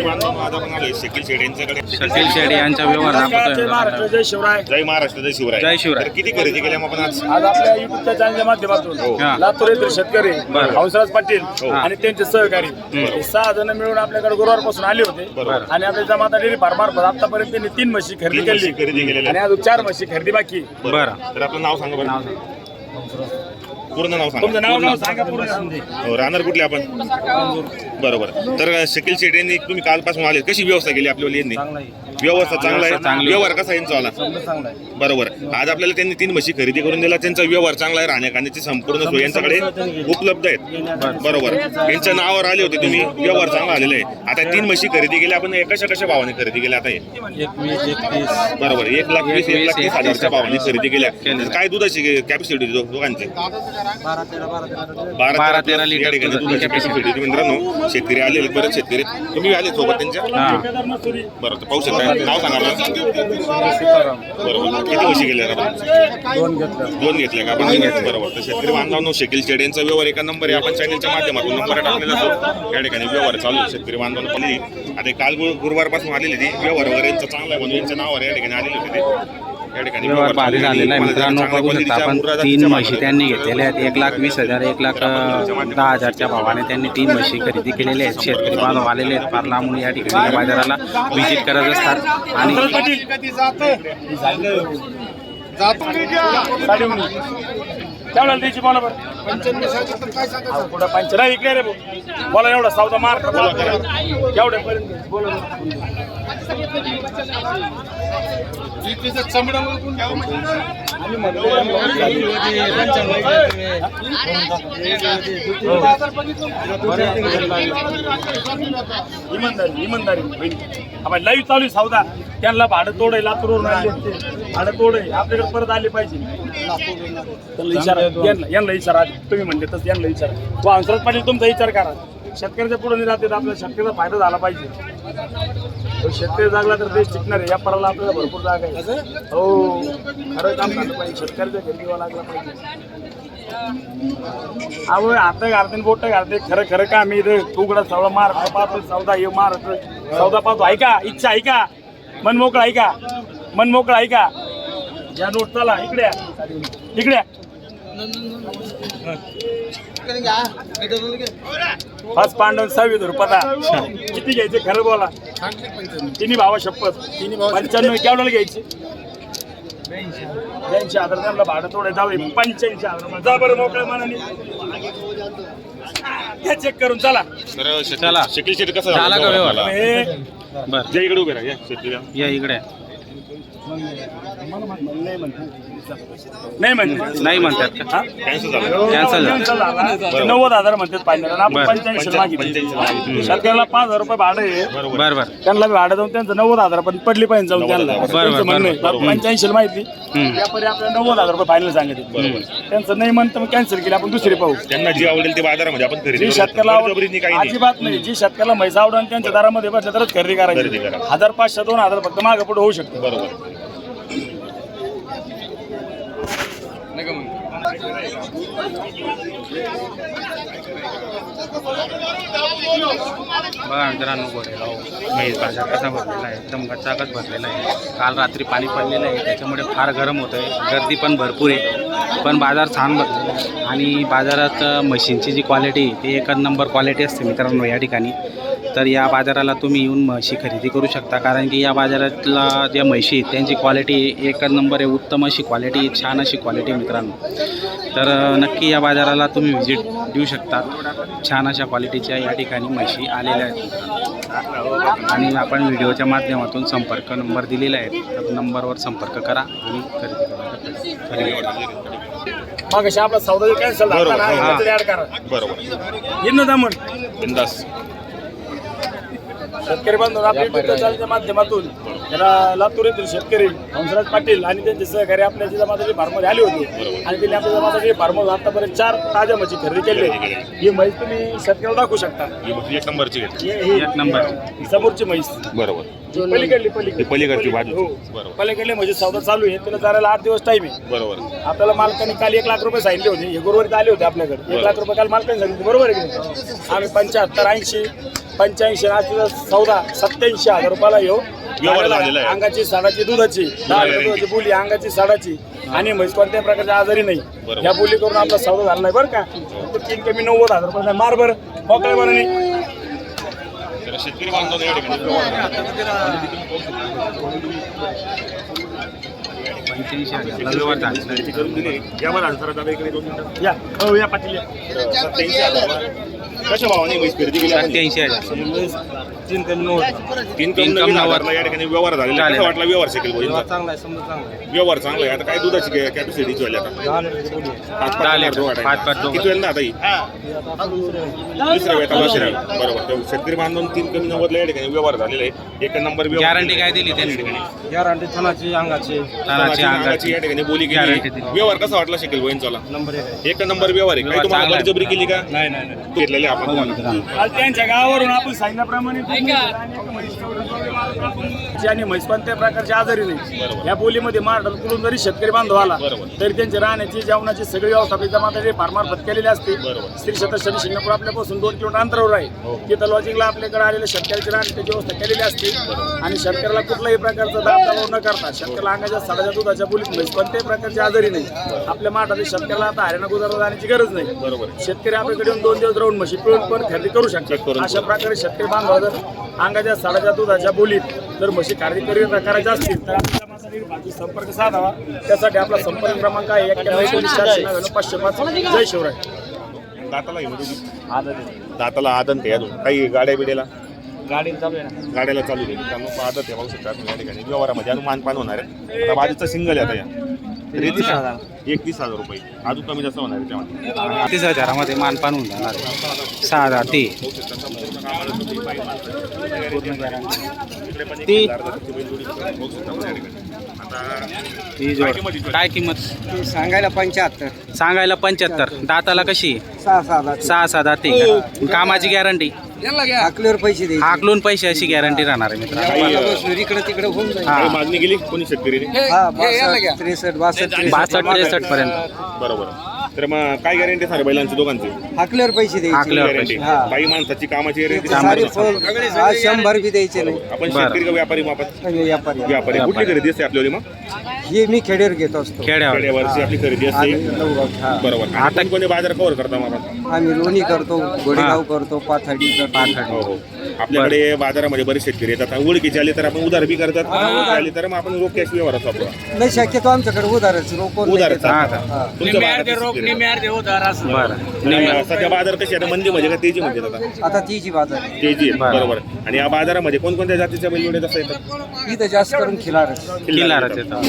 Shakeel shade यांच्याकडे शकील शेडी यांच्या व्यवहार जय महाराष्ट्र जय शिवराय जय महाराष्ट्र जय शिवराय जय शिवराय. तर किती खरेदी केल्या मग आपण आज आज आपल्या युट्यूबच्या चॅनलच्या माध्यमातून हा. लातूर येथील शेतकरी बरं. हंसराज पाटील हो. आणि त्यांचे सहकारी हे सहा जण मिळून आपल्याकडे गुरुवारपासून आले होते बरोबर. आणि आपल्या जमाता डेअरी फार्म मार्फत आतापर्यंत त्यांनी तीन म्हशी खरेदी तीन म्हशी केली खरेदी केलेल्या आणि आहेत. अजून चार म्हशी खरेदी बाकी. बरं तर आपलं नाव सांगा बरं. पूर्ण नाव तुमचं सांगा नाव नाव सांगा पूर्ण हो, राहणार कुठले आपण? बरोबर. तर शकील शेड यांनी तुम्ही कालपासून आले कशी व्यवस्था केली आपल्या यांनी व्यवस्था चांगला आहे. व्यवहार कसा यांचा वाला? बरोबर. आज आपल्याला त्यांनी तीन म्हशी खरेदी करून दिला त्यांचा व्यवहार चांगला आहे. राहण्या खाण्याची संपूर्ण सोय यांच्याकडे उपलब्ध आहेत. बरोबर. यांच्या नावावर आले होते तुम्ही. व्यवहार चांगला आलेला आहे. आता तीन म्हशी खरेदी केल्या. आपण हे कशा कशा भावाने खरेदी केल्या आता हे? एकवीस एकतीस. बरोबर. एक लाख वीस एक लाख तीस हजारच्या भावाने खरेदी केल्या. काय दुधाची कॅपॅसिटी दोघांची. बारा तेरा लिटर दुधाची कॅपॅसिटी मित्रांनो शेतकरी आलेले बरेच शेतकरी. तुम्ही आले सोबत त्यांच्या? बरोबर तर पाहू शकता. नाव सांगा मला. बरोबर किती गेल्या आपण? दोन घेतलं का आपण? बरोबर तर शेतकरी बांधवांनो शकील शेड यांचा व्यवहार एका नंबर आहे. आपण चॅनलच्या माध्यमातून नंबर टाकलेला असतो. या ठिकाणी व्यवहार चालू आहे. शेतकरी बांधवांना पण आता काल गुरु- गुरुवारपासून आलेली ती व्यवहार वगैरे यांचा चांगला आहे म्हणून यांच्या नावावर या ठिकाणी आलेले होते ते. या ठिकाणी व्यवहार झालेला आहे. मित्रांनो बघू शकता आपण तीन म्हशी. त्यांनी घेतलेल्या आहेत. एक लाख वीस हजार एक लाख दहा हजारच्या भावाने त्यांनी तीन म्हशी खरेदी केलेल्या आहेत. शेतकरी बांधव आलेले आहेत. फार लांबून या ठिकाणी बाजाराला व्हिजिट करत असतात. आणि साडे उन्नीस द्यायची बोला बरं पंच नाही इकडे रे भाऊ. बोला एवढा सौदा मार बोला केवढ्यापर्यंत बोला बरं. इमानदारी इमानदारी आपण लाईव्ह चालू आहे त्यांना भाडं तोडे लातूरवरून आले भाडं तोड आपल्याकडे परत आले पाहिजे. त्यांना यांना यांना विचारा तुम्ही म्हणले तसं यांना विचारा तो हंसराज पाटील तुमचा विचार करा. शेतकऱ्याच्या पुढे नाही राहते आपल्या शेतकऱ्याचा फायदा झाला पाहिजे. शेतकरी जागला तर देश टिकणार आहे. या पराला आपल्याला भरपूर जागा आहे. हो. खरं काम झालं पाहिजे. शेतकऱ्याच्या घरी दिवा लागला पाहिजे. अहो आता घालते बोट घालते खरं खरं का मी इथे उघडा सवडा मार पाहतो सौदा ये मार सौदा पाहतो. ऐका इच्छा ऐका. मन मोकळा ऐका. मन मोकळा ऐका. या नोट चला. इकडे या. पाच पांडव सहावी रुपयाला किती घ्यायचे? खरं बोला. तिन्ही भावा शपथ. तिन्ही पंच्याण्णव केवढ्याला घ्यायचे? ब्याऐंशी हजार. त्यांना भाडं थोडे जाऊ पंच्याऐंशी हजार. जा बरं मोकळ्या मनाने. चेक करून चला. चला. शकील शेट कसं झाला? का व्यवहार? इकडे उभे राहा या. इकडे. नाही म्हणते. नाही म्हणतात का? कॅन्सल झालं. नव्वद हजार म्हणतात पाहिजे आपण बरं. पंच्याऐंशी मागितली. पंच्याऐंशी मागितली. शेतकऱ्याला पाच हजार रुपये भाडं आहे. बरोबर. बरं बरं त्यांना बी भाडं जाऊन त्यांचं नव्वद हजार पण पडली पाहिजे जाऊन त्यांना. त्यांचं म्हणणं आहे. पंच्याऐंशी माहिती. व्यापारी आपल्याला नव्वद हजार रुपये फायनल सांगितले. त्यांचं नाही म्हणतं मग कॅन्सल केली. आपण दुसरी पाहू. त्यांना जी आवडेल ते बाजारामध्ये आपण खरेदी जी करू. शेतकऱ्याला आवड- बळजबरीने काही नाही. अजिबात नाही. जी शेतकऱ्याला म्हैस आवडून त्यांच्या दारामध्ये बसल्या तरच खरेदी करायची. करा. हजार पाचशे दोन हजार फक्त मागे पुढे होऊ शकतं. बरोबर. बघा मित्रांनो गोरेगाव म्हैस बाजार कसा भरलेला आहे एकदम गच्चागच भरलेला आहे. काल रात्री पाणी पडलेलं आहे त्याच्यामुळे फार गरम होतं आहे गर्दी पण भरपूर आहे पण बाजार छान भरलेला आहे. आणि बाजारात मशीनची जी क्वालिटी आहे ती एकच नंबर क्वालिटी असते मित्रांनो या ठिकाणी. तर या बाजाराला तुम्ही येऊन म्हशी खरेदी करू शकता. कारण की या बाजारातला ज्या म्हशी आहेत त्यांची क्वालिटी एकच नंबर आहे उत्तम अशी क्वालिटी छान अशी क्वालिटी मित्रांनो. तर नक्की या बाजाराला तुम्ही व्हिजिट देऊ शकता. छान अशा क्वालिटीच्या या ठिकाणी म्हशी आलेल्या आहेत. मित्रांनो. आणि आपण व्हिडिओच्या माध्यमातून संपर्क नंबर दिलेला आहे. तर नंबरवर संपर्क करा आणि खरेदी करा. मग अशा आपला सौदा कॅन्सल बरोबर, झाला हा. ना ऍड करा. बरोबर. येणं दामन. बिंदास. शेतकरी बांधव आपल्या चॅनलच्या माध्यमातून त्याला लातूर येथील शेतकरी हंसराज पाटील आणि त्यांचे सहकारी आपल्या जमाताची फार्ममध्ये आले होते. आणि त्यांनी आपल्या जमाताची फार्मवर आतापर्यंत चार ताज्या म्हशी खरेदी केली. आहे. ही म्हैस तुम्ही शेतकऱ्याला दाखवू शकता. ही एक नंबरची घेतली. एक नंबर. समोरची म्हैस. बरोबर. पलीकडली ही पलीकडली. पलीकडची बाजू हो. बरोबर. पलीकडले म्हणजे सौदा चालू आहे. त्याला जायला आठ दिवस टाईम आहे. बरोबर. आपल्याला मालकाने काल एक लाख रुपये सांगितले होते. हे गुरुवारी आले होते आपल्याकडे. एक लाख रुपये काल मालकाने सांगितले. बरोबर आहे की नाही? आम्ही पंच्याहत्तर ऐंशी पंच्याऐंशी आणि आज तिथं सौदा सत्याऐंशी हजार रुपयाला येऊ. व्यवहार झालेला आहे. अंगाची साडाची दुधाची. दहा लिटर दुधाची बोली अंगाची साडाची. आणि म्हैस कोणत्याही प्रकारच्या आजारी नाही. बरोबर. या बोली करून आपला सौदा झाला नाही बरं का? तर तीन कमी नव्वद हजार रुपये मार बरं. मोकळ्या बरं नाही शेतकरी बांधवांना या ठिकाणी. शेती करून दिली. या बरं सर दादा इकडे दोन मिनिटं. या. हो या पाटील या. सत्याऐंशी हजार कशा भावाने म्हैस खरेदी केली? सत्याऐंशी हजार. तीन कमी नव्वद तीन तीन कम कम नवीन. हजारला या ठिकाणी व्यवहार झालेला. कसा वाटला व्यवहार शकेल भाऊ चांगला आहे समजा चांगला आहे. व्यवहार चांगला आहे. आता काय दुधाची कॅपॅसिटीची वाली आता? दहा लिटर बोली आहे. पाच पाच लिटर. किती वेळ ना आता ही? दुसऱ्या वेळेला बसेल बरोबर. तर शेतकरी बांधून तीन कमी नव्वदला या ठिकाणी व्यवहार झालेला आहे. एक नंबर व्यवहार गॅरंटी काय दिली त्यांनी? गॅरंटी थनाची अंगाची. तानाची अंगाची. अंगाची. या ठिकाणी बोली Guarantee केली दिली. व्यवहार कसा वाटला शकेल बहिणचाला नंबर एक आहे. एक नंबर व्यवहार आहे. काही व्यवहार तुम्हाला चांगला आहे. बळजबरी केली का? नाही नाही घेतलेले आपण. त्यांच्या गावावरून आपण सांगितल्याप्रमाणे आणि म्हैस कोणत्या प्रकारची आजारी नाही. या बोलीमध्ये महाराष्ट्राकडून जरी शेतकरी बांधव आला. तरी त्यांची राहण्याची जेवणाची सगळी व्यवस्था आपली जमात फार्मार्फत केलेली असते. श्री शनी शिंगणापूर आपल्यापासून दोन किलोमीटर अंतरावर हो, आहे तिथं लॉजिंगला आपल्याकडे आलेल्या शेतकऱ्याची राहण्याची व्यवस्था केलेली असते. आणि शेतकऱ्याला कुठल्याही प्रकारचा दाब दबाव न करता शेतकऱ्याला अंगाच्या साडाच्या दुधाच्या बोलीत म्हैस कोणत्याही प्रकारची आजारी नाही. आपल्या महाराष्ट्रातील शेतकऱ्याला आता हरियाणा गुजरात जाण्याची गरज नाही. शेतकरी आपल्याकडे दोन दिवस राहून म्हशी पिळून पण खरेदी करू शकतात. अशा प्रकारे शेतकरी बांधव अंगाच्या साडाच्या दुधाच्या बोलीत जर म्हशी खरेदी करी करायच्या असतील तर संपर्क साधावा. त्यासाठी आपला संपर्क क्रमांक आहे एकोणीस पाचशे पाच. जय शिवराय. दाताला आदन ते अजून. काही गाड्या बिड्याला? गाडी चालू आहे गाड्याला चालू आहे आदत आहे पाहू शकता तुम्ही या ठिकाणी. व्यवहारामध्ये अजून मानपान होणार आहे. आता बाजूचा सिंगल आहे आता या. एकतीस हजार. एकतीस हजार रुपये. अजून कमी जास्त होणार त्यामध्ये. तीस हजारामध्ये मानपान होऊन जाणार आहे. सहा हजार ते. ती- ही काय किंमत जोड. हिची? काय किंमत? सांगायला पंच्याहत्तर. सांगायला पंच्याहत्तर. दाताला कशी? सहा सहा सहा सहा दाते. कामाची गॅरंटी? हाकल्यावर पैसे द्यायचे. हाकलून पैसे अशी गॅरंटी राहणार आहे मित्रांनो. इकडे तिकडे होऊन जाईल. हा. मागणी केली कोणी हा बासष्ट त्रेसष्ट बासष्ट बासष्ट त्रेसष्ट पर्यंत. बरोबर. तर मग काय गॅरंटी सांगा बैलांची दोघांची? हाकल्यावर पैसे द्यायचे. हाकल्यावर गॅरंटी हा. बाई माणसाची कामाची गॅरंटी सारी हा शंभर बी द्यायचे नाही. आपण. शेतकरी का व्यापारी मग आपण? व्यापारी. व्यापारी. कुठली खरेदी असते आपल्याला मग? हे मी खेडेवर घेत असतो. खेड्यावर. खेड्यावरची आपली खरेदी असते. हा. बरोबर. आता कोणी बाजार कव्हर करता मग आपण? आम्ही लोणी करतो गोडेगाव करतो पाथर्डी करतो. हो हो. आपल्याकडे बाजारामध्ये बरेच शेतकरी येतात. ओळखीचे आले तर आपण उधार बी करतात. आले तर मग आपण रोख कॅश व्यवहारात वापरू नाही शक्यतो आमच्याकडे उधारच रोको उधार हा बरं. आणि सध्या बाजार कशी आता मंदी म्हणजे का तेजी म्हणजे आता आता तीची बाजार आहे. तेजी आहे. बरं. बरोबर. आणि या बाजारामध्ये कोणकोणत्या जातीच्या बैलजोड्या कसं येतात इथं? जास्त करून खिलारच. किल्लारच येतं.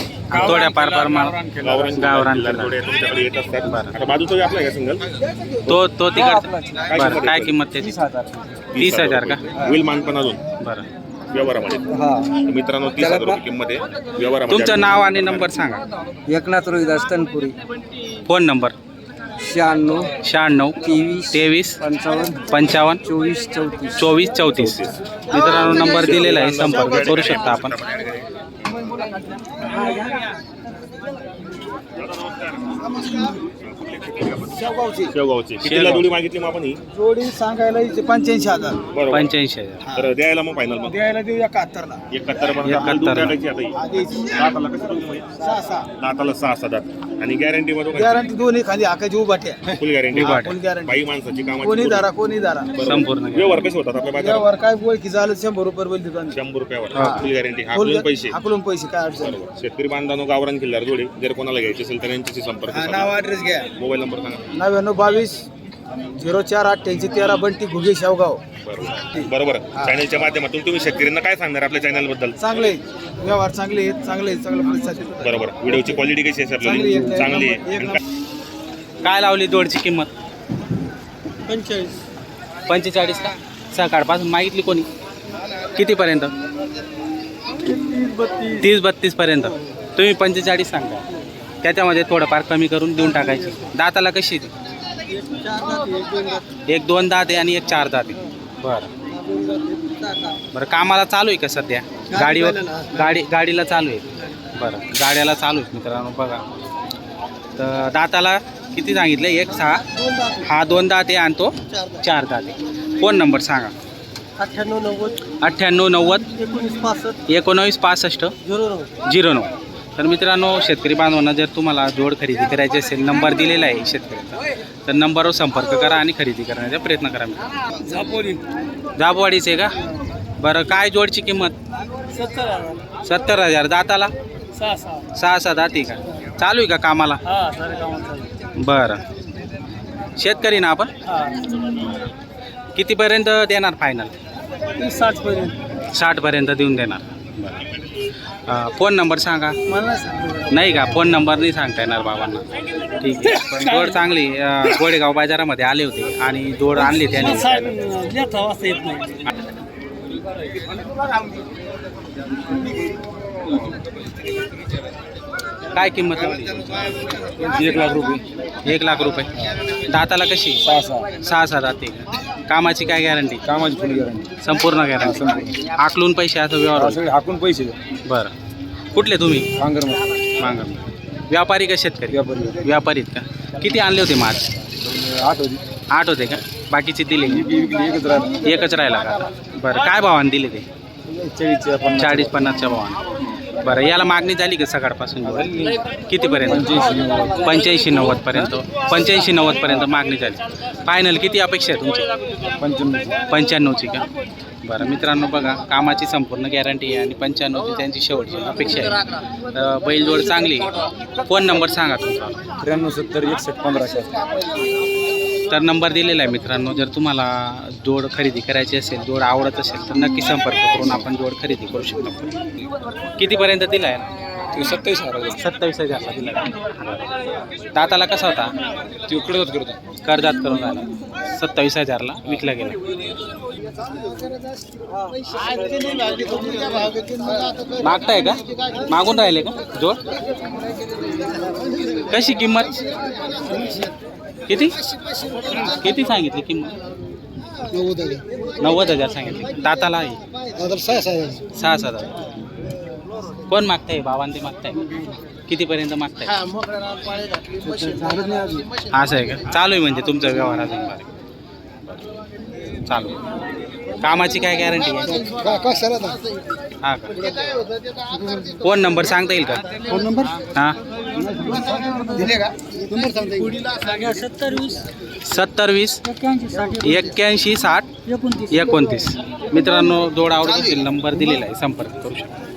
थोड्या पार पार मार गावरान गावरान किल्लार किल्लार. जोड्या तुमच्याकडे येत असतात. आता बाजूचा बी आपला आहे का सिंगल तो तो हा, आपलाच. बरं. काय किंमत त्याची तीस हजार. तीस हजार का? होईल मानपण अजून. बरं. व्यवहारामध्ये. हा. मित्रांनो तीस हजार रुपये किंमत आहे. व्यवहारामध्ये तुमचं नाव आणि नंबर सांगा. एकनाथ रोहिदास तनपुरी. Phone number. शहाण्णव. शहाण्णव तेवीस. तेवीस पंचावन्न. पंचावन्न चोवीस चौतीस. चोवीस चौतीस. मित्रांनो नंबर दिलेला आहे. संपर्क करू शकता आपण. शेवगावची. कितीला जोडी मागितली मग आपण ही? जोडी सांगायला पंच्याऐंशी हजार. बरोबर. पंच्याऐंशी हजार. तर द्यायला मग फायनल मग. द्यायला देऊ एकाहत्तरला. एकाहत्तर पर्यंत आपल्याला दूध टाकायची आता ही. दाताला कसं? सहा सहा. सहा सहा दात. आणि गॅरंटी मध्ये गॅरंटी दोन्ही खाली हाकाची उभाट्या. फुल गॅरंटी उभाट. फुल गॅरंटी बाई माणसाची कोणी कामाची दारा कोणी दारा. संपूर्ण व्यवहार कसे होतात आपल्या बाजारात? काय ओळखी झालं शंभर रुपये बोल देतो आम्ही. शंभर रुपयावर. हा. फुल गॅरंटी हा फुल दोन पैसे. हाकलून पैसे काय अडचण नाही. बरोबर. शेतकरी बांधवांनो गावरान किल्लार जोडे. जर कोणाला घ्यायचे असेल तर यांच्याशी संपर्क हा, साधा. नाव ऍड्रेस घ्या. मोबाईल नंबर सांगा. नव्याण्णव बावीस झिरो चार अठ्ठ्याऐंशी तेरा बंटी घुगे शेवगाव. बरोबर. बरोबर. चॅनलच्या माध्यमातून तुम्ही शेतकऱ्यांना काय सांगणार आपल्या चॅनलबद्दल चांगले व्यवहार चांगले आहेत चांगले आहेत, चांगला प्रतिसाद आहे. बरोबर. व्हिडिओची क्वालिटी कशी आहे चांगली आपल्याला? आहे, चांगली आहे. नंबर- आणि काय? लावली जोडची किंमत? पंचेचाळीस. पंचेचाळीस का? सकाळपासून मागितली कोणी? कितीपर्यंत? तीस बत्तीस. पर्यंत तुम्ही पंचेचाळीस सांगा. त्याच्यामध्ये थोडंफार कमी करून देऊन टाकायची. दाताला कशी ती? एक दोन दात आहे आणि एक चार दात आहे. बरं. बरं कामाला चालू आहे का सध्या? गाडीवर गाडी गाडीला चालू आहे. बरं गाड्याला चालू आहे मित्रांनो बघा. तर दाताला किती सांगितलं एक सहा? हा दोन दात आहे आणि तो चार दात आहे. फोन नंबर सांगा. अठ्ठ्याण्णव नव्वद अठ्ठ्याण्णव नव्वद एकोणीस पासष्ट एकोणावीस पासष्ट झिरो नऊ. झिरो नऊ. तर मित्रांनो शेतकरी बांधवांना जर तुम्हाला जोड खरेदी करायची असेल नंबर दिलेला आहे शेतकऱ्याचा तर नंबरवर संपर्क करा आणि खरेदी करण्याचा प्रयत्न करा मित्रांनो. जाबवाडीचे का? बरं काय जोडची किंमत? सत्तर हजार. सत्तर हजार. दाताला? सहा सहा. दाती का? चालू आहे का कामाला? बरं. शेतकरी ना आपण? कितीपर्यंत देणार फायनल तीस साठ पर्यंत साठपर्यंत देऊन देणार. अं, फोन नंबर सांगा. मला सांग नाही का? फोन नंबर नाही सांगता येणार बाबांना. ठीक आहे. पण जोड चांगली अं, गोडेगाव बाजारामध्ये आले होते आणि जोड आणली त्याने. लेखा वाजता येत नाही काय किंमत लावली? एक लाख रुपये. एक लाख रुपये. दाताला कशी? सहा सहा. सहा सहा दाते. कामाची काय गॅरंटी कामाची फुल गॅरंटी संपूर्ण गॅरंटी आकलून पैसे असं व्यवहार. सगळे हाकून पैसे. बरं. कुठले तुम्ही? भांगर मांग. व्यापारी का शेतकरी? व्यापारी. व्यापारीत का? किती आणले होते माल? आठ होती. आठ होते का? बाकीचे दिले एकच राहत एकच राहिला का? बरं. काय भावाने दिले ते? चाळीस पन्नासच्या भावाने. बरं याला मागणी झाली का सकाळपासून? कितीपर्यंत? पंच्याऐंशी नव्वद. पंच्याऐंशी नव्वदपर्यंत पंच्याऐंशी नव्वद पर्यंत मागणी झाली. फायनल किती अपेक्षा आहे तुमची? पंच्याण्णव पंच्याण्णवची का? बरं मित्रांनो बघा कामाची संपूर्ण गॅरंटी आहे आणि पंच्याण्णवची त्यांची शेवटची अपेक्षा आहे. तर बैलजोड चांगली फोन नंबर सांगा तुमचा. त्र्याण्णव सत्तर एकसष्ट पंधराशे. तर नंबर दिलेला आहे मित्रांनो. जर तुम्हाला जोड खरेदी करायची असेल जोड आवडत असेल तर नक्की संपर्क करून आपण जोड खरेदी करू शकतो. कितीपर्यंत दिला आहे सत्तावीस हजार सत्तावीस हजारला दिला आहे. दाताला कसा होता? तिकडे होत करतो कर्जात करून आला सत्तावीस हजारला विकला गेला. मागताय का? मागून राहिले का? जोड? कशी किंमत? किती? किती सांगितली किंमत? नव्वद हजार सांगितले. दाताला आहे. सहा सात हजार. कोण मागताय? बाबांते मागताय. कितीपर्यंत मागताय? असं आहे का? चालू आहे म्हणजे तुमचा व्यवहार अजून बरं चालू. आहे. कामाची काय गॅरंटी आहे? हा का? फोन नंबर सांगता येईल का? Phone number? हां? दिले का? नंबर सांगता सत्तर वीस सत्तर वीस एक्क्याऐंशी साठ एकोणतीस. मित्रांनो जोड आवडत असेल नंबर दिलेला आहे संपर्क करू शकता.